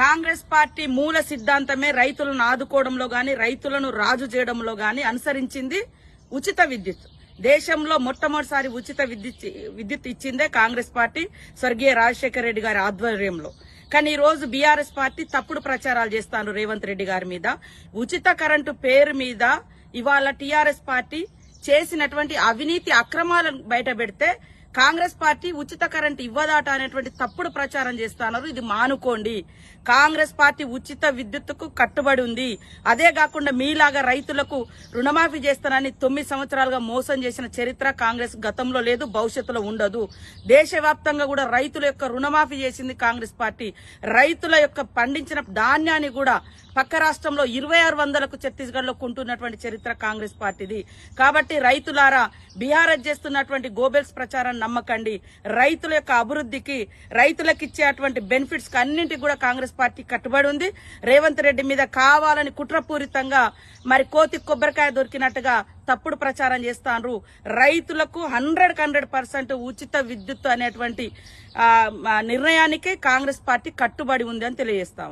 Congress party మూల సిద్ధాంతమే రైతులను ఆదుకోవడంలో గాని రైతులను రాజు చేయడంలో గాని అనుసరించింది ఉచిత విద్యుత్. దేశంలో మొట్టమొదటిసారి ఉచిత విద్యుత్ విద్యుత్ ఇచ్చిందే కాంగ్రెస్ పార్టీ స్వర్గీయ రాజశేఖర రెడ్డి గారి ఆధ్వర్యంలో. కానీ ఈ రోజు బీఆర్ఎస్ పార్టీ తప్పుడు ప్రచారాలు చేస్తాను రేవంత్ రెడ్డి గారి మీద. ఉచిత కరెంటు పేరు మీద ఇవాళ టీఆర్ఎస్ పార్టీ చేసినటువంటి అవినీతి అక్రమాలను బయట పెడితే కాంగ్రెస్ పార్టీ ఉచిత కరెంట్ ఇవ్వదాట అనేటువంటి తప్పుడు ప్రచారం చేస్తున్నారు. ఇది మానుకోండి. కాంగ్రెస్ పార్టీ ఉచిత విద్యుత్తుకు కట్టుబడి ఉంది. అదే కాకుండా మీలాగా రైతులకు రుణమాఫీ చేస్తానని తొమ్మిది సంవత్సరాలుగా మోసం చేసిన చరిత్ర కాంగ్రెస్ గతంలో లేదు భవిష్యత్తులో ఉండదు. దేశవ్యాప్తంగా కూడా రైతుల యొక్క రుణమాఫీ చేసింది కాంగ్రెస్ పార్టీ. రైతుల యొక్క పండించిన ధాన్యాన్ని కూడా పక్క రాష్ట్రంలో ఇరవై ఆరు వందలకు ఛత్తీస్గఢ్లో కొంటున్నటువంటి చరిత్ర కాంగ్రెస్ పార్టీది. కాబట్టి రైతులారా బీఆర్ఎస్ చేస్తున్నటువంటి గోబెల్స్ ప్రచారాన్ని నమ్మకండి. రైతుల యొక్క అభివృద్ధికి రైతులకు ఇచ్చేటువంటి బెనిఫిట్స్ అన్నింటికి కూడా కాంగ్రెస్ పార్టీ కట్టుబడి ఉంది. రేవంత్ రెడ్డి మీద కావాలని కుట్రపూరితంగా మరి కోతి కొబ్బరికాయ దొరికినట్టుగా తప్పుడు ప్రచారం చేస్తాండ్రు. రైతులకు హండ్రెడ్ హండ్రెడ్ పర్సెంట్ ఉచిత విద్యుత్ అనేటువంటి నిర్ణయానికే కాంగ్రెస్ పార్టీ కట్టుబడి ఉంది అని తెలియజేస్తా